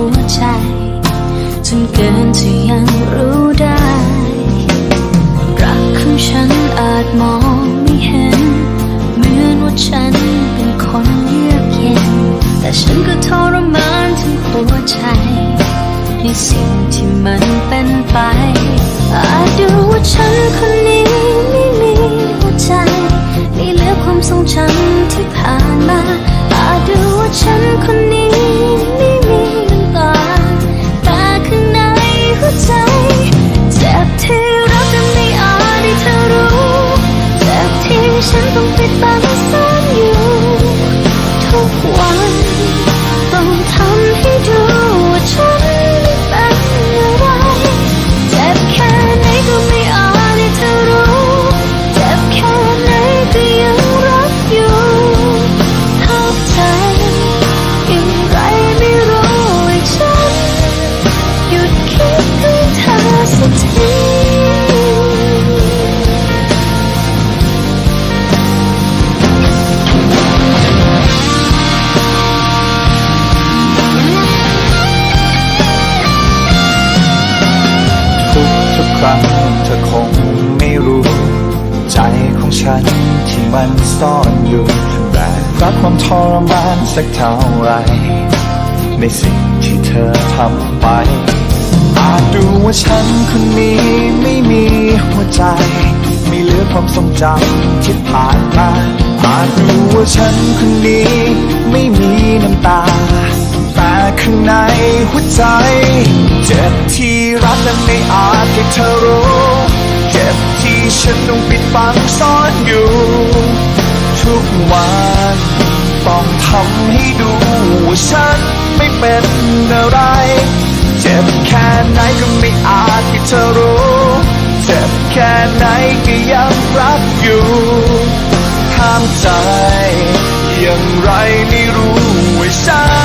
หัวใจ จนเกินที่ยังรู้ได้ รักของฉันอาจมองไม่เห็น เหมือนว่าฉันเป็นคนเยือกเย็น แต่ฉันก็ทรมานถึงหัวใจ ในสิ่งที่มันเป็นไป อาจดูว่าฉันคน ฉันต้องปิดบางซ่อนอ ของฉันที่มันซ่อนอยู่แบกรับความทรมานสักเท่าไร ในสิ่งที่เธอทำไป อาจดูว่าฉันคนนี้ไม่มีหัวใจ ไม่เหลือความทรงจำที่ผ่านมาอาจดูว่าฉันคนนี้ไม่มีน้ำตา แต่ข้างในหัวใจ เจ็บที่รักและไม่อาจให้เธอรู้ ที่ฉันต้องปิดบังซ่อนอยู่ ทุกวันต้องทำให้ดูว่าฉันไม่เป็นอะไร เจ็บแค่ไหนก็ไม่อาจให้เธอรู้ เจ็บแค่ไหนก็ยังรักอยู่ห้ามใจอย่างไรไม่รู้ว่าฉัน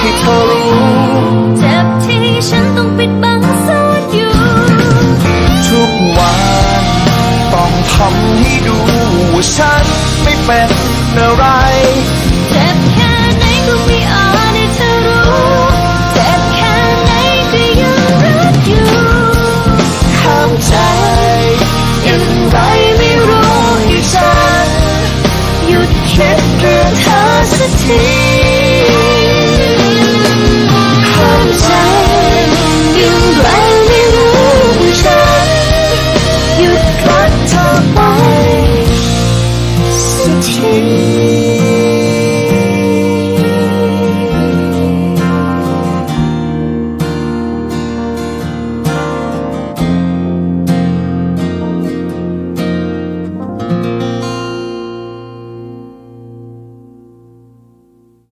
ให้เธอรู้เจ็บที่ฉันต้องปิดบังซ่อนอยู่ ทุกวันต้องทำให้ดูว่าฉันไม่เป็นอะไร